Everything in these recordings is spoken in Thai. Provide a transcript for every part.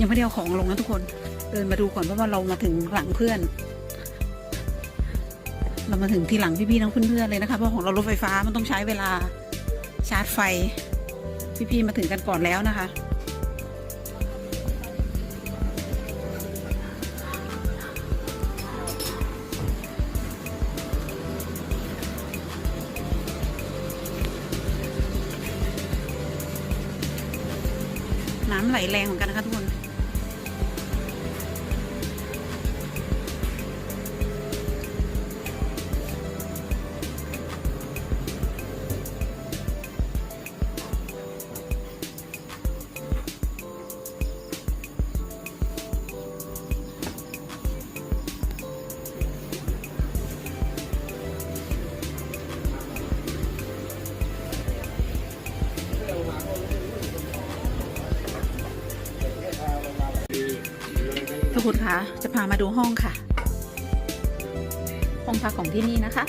ยังไม่ได้เอาของลงนะทุกคน เดินมาดูก่อนเพราะว่าเรามาถึงหลังเพื่อน เรามาถึงที่หลังพี่ๆทั้งเพื่อนๆเลยนะคะเพราะของเรารถไฟฟ้ามันต้องใช้เวลาชาร์จไฟ พี่ๆมาถึงกันก่อนแล้วนะคะน้ำไหลแรงเหมือนกันนะคะทุกคน จะพามาดูห้องค่ะ ห้องพักของที่นี่นะคะ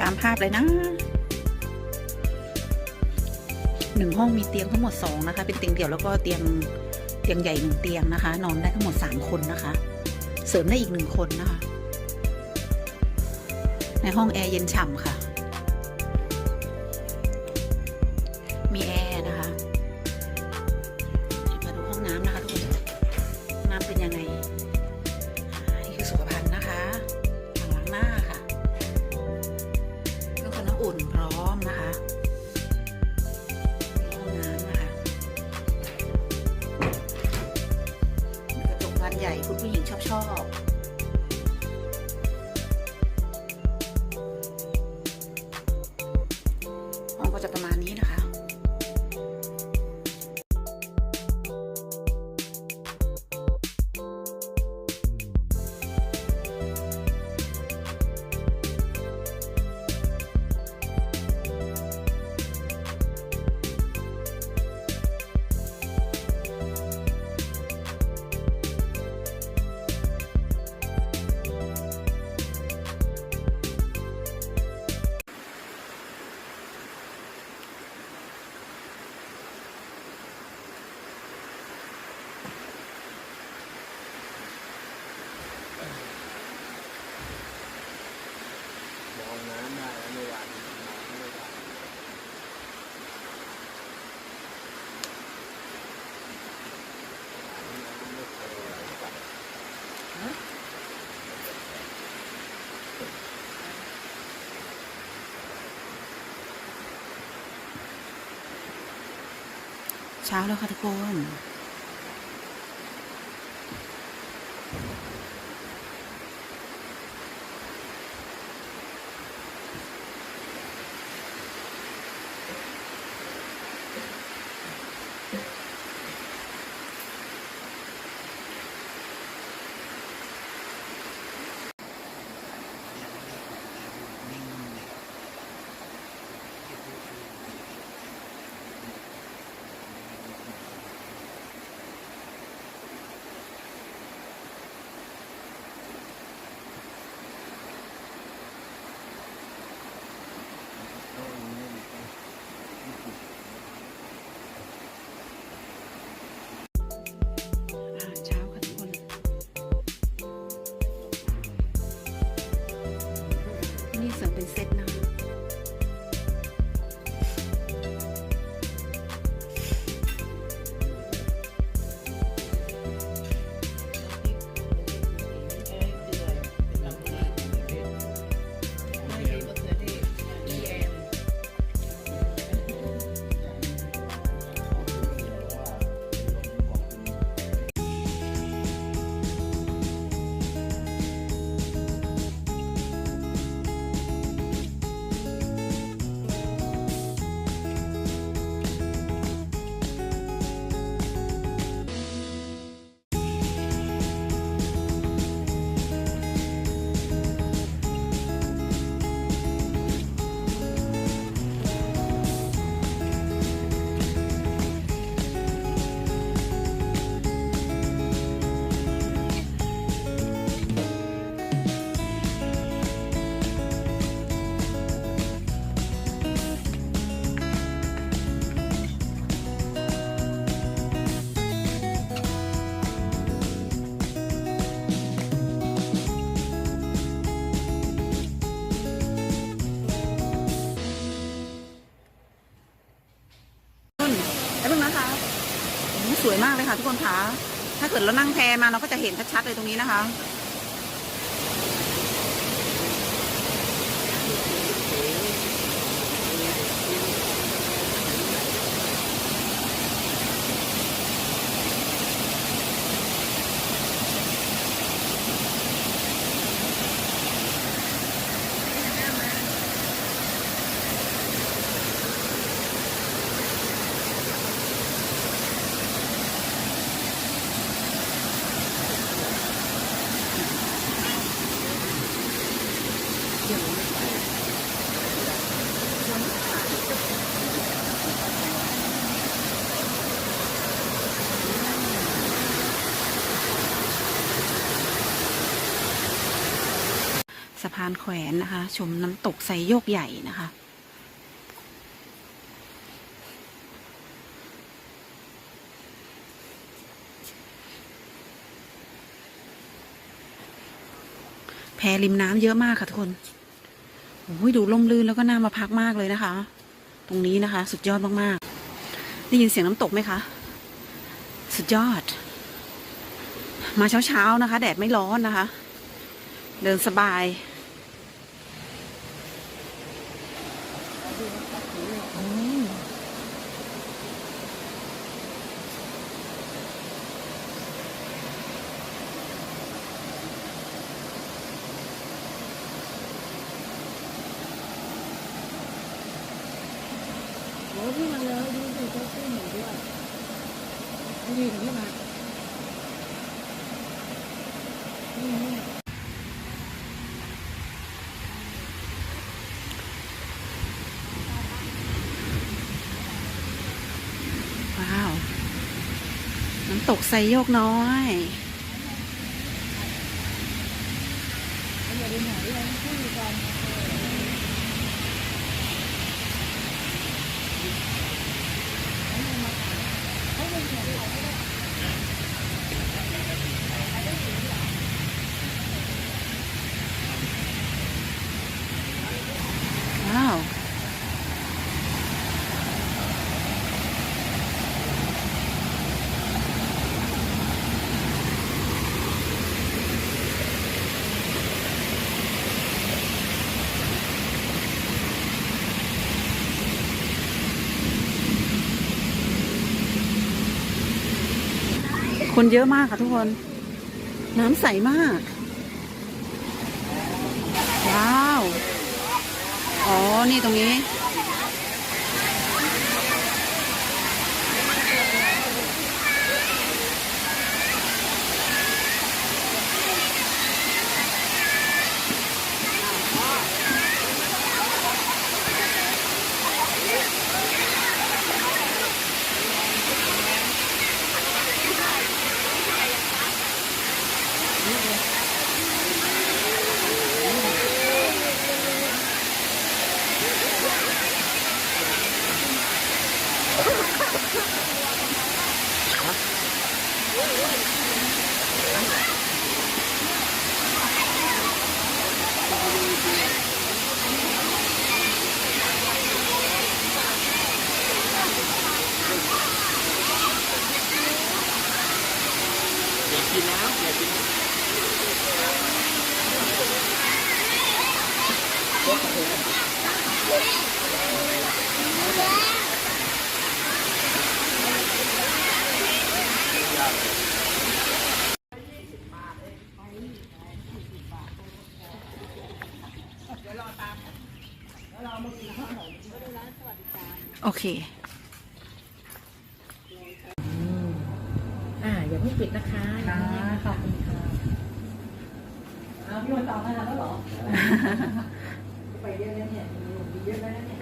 ตามภาพเลยนะหนึ่งห้องมีเตียงทั้งหมดสองนะคะ เป็นเตียงเดี่ยวแล้วก็เตียงเตียงใหญ่หนึ่งเตียงนะคะ นอนได้ทั้งหมดสามคนนะคะ เสริมได้อีกหนึ่งคนนะคะ ในห้องแอร์เย็นฉ่ำค่ะ เช้าแล้วค่ะทุกคน สวยมากเลยค่ะทุกคนคะถ้าเกิดเรานั่งแพมาเราก็จะเห็นชัดๆเลยตรงนี้นะคะ สะพานแขวนนะคะ ชมน้ำตกไซโยกใหญ่นะคะ แพริมน้ำเยอะมากค่ะทุกคนโอ้ยดูล่มลื่นแล้วก็น่ามาพักมากเลยนะคะ ตรงนี้นะคะ สุดยอดมากๆ ได้ยินเสียงน้ำตกไหมคะ สุดยอด มาเช้าๆนะคะ แดดไม่ร้อนนะคะเดินสบาย โอ้พี่มาเลยดูสิเจ้าขึ้นหนูด้วยเอาดีพี่มานี่นี่ ว้าว น้ำตกไซโยกน้อย เอาอย่าไปไหนเลยพี่ก่อน ว้าว คนเยอะมากค่ะทุกคน น้ำใสมาก ว้าว อ๋อ นี่ตรงนี้ อยากกินแล้วอยากกิน โอเค อ่าอย่าเพิ่งปิดนะคะค่ะขอบคุณค่ะเอาพี่วันตองให้แล้วเหรอ ไปเยอะแล้วเนี่ยมีเยอะแล้วเนี่ย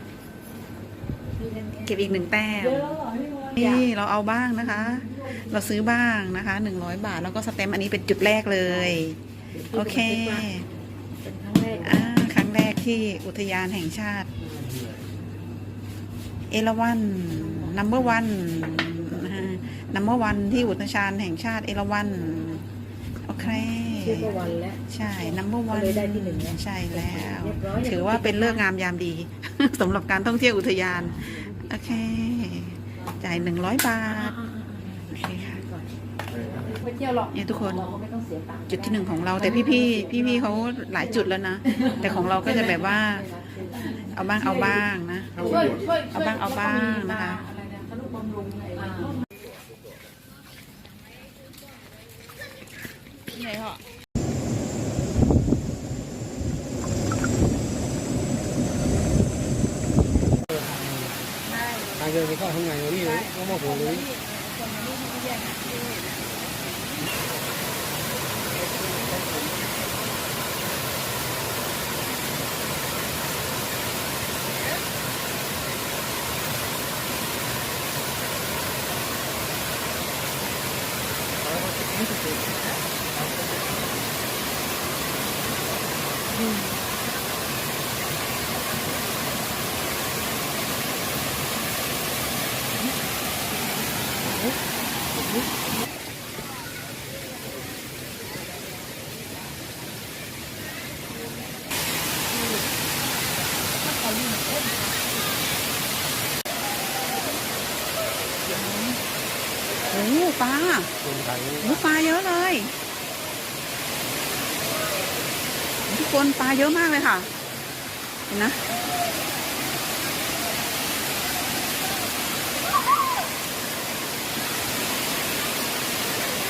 พี่เล่นเก็บอีกหนึ่งแต้มเยอะแล้วเหรอพี่มดนี่เราเอาบ้างนะคะ เราซื้อบ้างนะคะหนึ่งร้อยบาท แล้วก็สแตมป์อันนี้เป็นจุดแรกเลย โอเคเป็นครั้งแรกอ่าครั้งแรกที่อุทยานแห่งชาติ เอราวันนัมเบอร์วันนัมเบอร์วันที่อุทยานแห่งชาติเอราวันโอเคชื่อก็วันแล้วใช่นัมเบอร์วันก็เลยได้ที่หนึ่งแล้วใช่แล้วเรียบร้อยถือว่าเป็นเลิกษ์งามยามดีสำหรับการท่องเที่ยวอุทยาน โอเค จ่ายหนึ่งร้อยบาอ่าทอ่าอ่าโอเค ไปเที่ยวหรอกเนี่ยทุกคน เราก็ไม่ต้องเสียตังค์จุดที่หนึ่งของเรา แต่พี่พี่พี่พี่ๆเขาหลายจุดแล้วนะ แต่ของเราก็จะแบบว่า เอาบ้างเอาบ้างนะช่วยช่วยเอาบ้างเอาบ้างนะคะ อะไรนะเขาลูกบำรุงอะไรนะทางเดินไปเข้าข้างในนี่เลยก็มาหัวเลยโอ้ โห ปลาคนไทยโอ้โหปลาเยอะเลย ทุกคนปลาเยอะมากเลยค่ะ เห็นนะ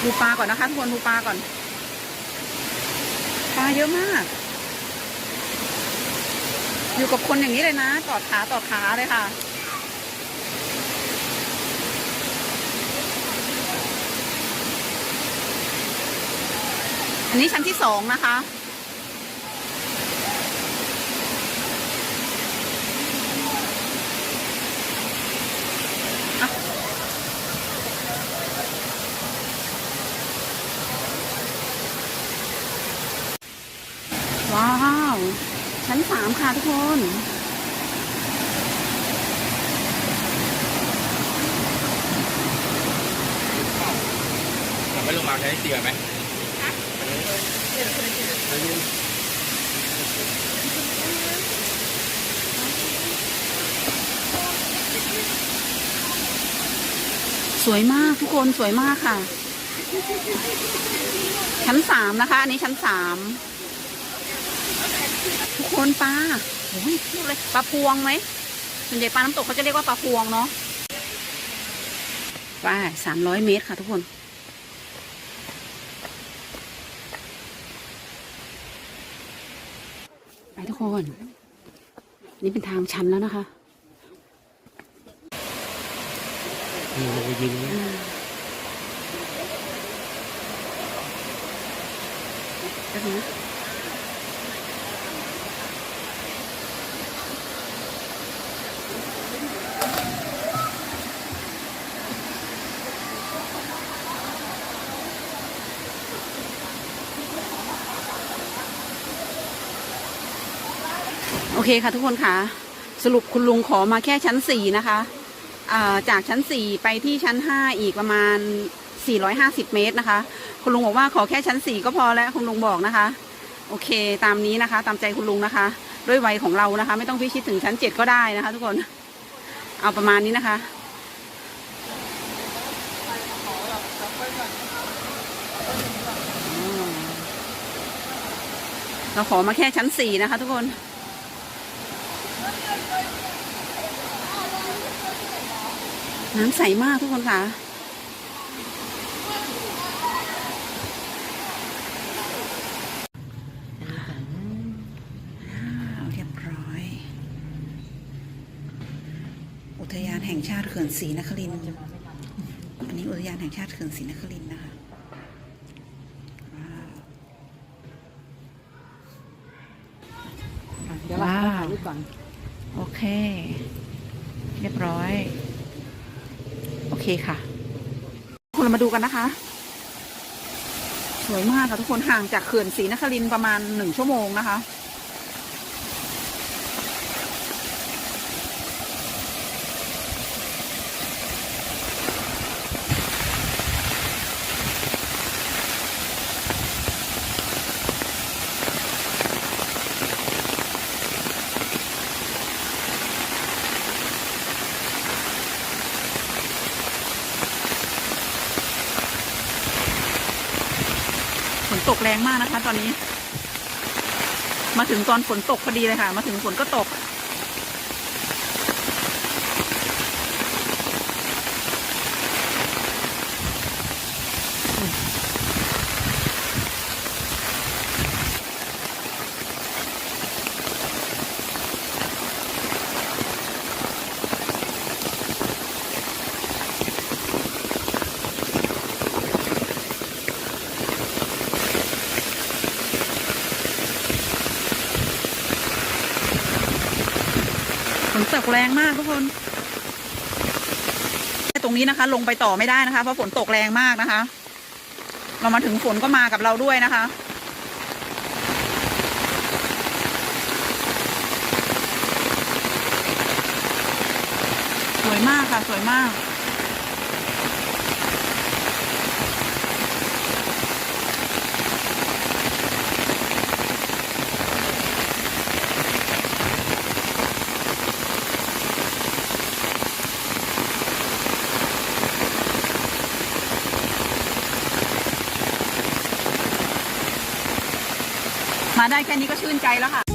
ดูปลาก่อนนะคะทุกคนดูปลาก่อน ปลาเยอะมาก อยู่กับคนอย่างนี้เลยนะ ตอดขาตอดขาเลยค่ะ อันนี้ชั้นที่สองนะคะอะว้าว ชั้นสามค่ะทุกคนกลับไปลงมาใช้เสียไหม สวยมากทุกคนสวยมากค่ะ ชั้นสามนะคะ อันนี้ชั้นสามทุกคนปลาโอ้ยพูดเลยปลาพวงไหมส่วนใหญ่ปลาน้ำตกเขาจะเรียกว่าปลาพวงเนาะไปสามร้อยเมตรค่ะทุกคน ไป ทุกคน นี่เป็นทางชันแล้วนะคะนี่ลงไปยิงนะแป๊บนึงนะ อเคค่ะทุกคนค่ะ สรุปคุณลุงขอมาแค่ชั้นสี่นะคะจากชั้นสี่ไปที่ชั้นห้าอีกประมาณ450เมตรนะคะ คุณลุงบอกว่าขอแค่ชั้นสี่ก็พอแล้วคุณลุงบอกนะคะ โอเค ตามนี้นะคะ ตามใจคุณลุงนะคะ ด้วยวัยของเรานะคะ ไม่ต้องพิชิตถึงชั้นเจ็ดก็ได้นะคะ ทุกคน เอาประมาณนี้นะคะเราขอมาแค่ชั้นสี่นะคะ ทุกคน น้ำใสมากทุกคนค่ะ เรียบร้อย อุทยานแห่งชาติเขื่อนศรีนครินทร์อันนี้อุทยานแห่งชาติเขื่อนศรีนครินทร์นะคะว้าว เดี๋ยวเรา ว้าว ถ่ายรูปก่อน โอเค เรียบร้อย โอเคค่ะ คุณเรามาดูกันนะคะ สวยมากค่ะทุกคนห่างจากเขื่อนศรีนครินทร์ประมาณหนึ่งชั่วโมงนะคะ ตกแรงมากนะคะ ตอนนี้ มาถึงตอนฝนตกพอดีเลยค่ะ มาถึงฝนก็ตก นตกแรงมากทุกคน ตรงนี้นะคะ ลงไปต่อไม่ได้นะคะ เพราะฝนตกแรงมากนะคะ เรามาถึงฝนก็มากับเราด้วยนะคะสวยมากค่ะ สวยมาก มาได้แค่นี้ก็ชื่นใจแล้วค่ะ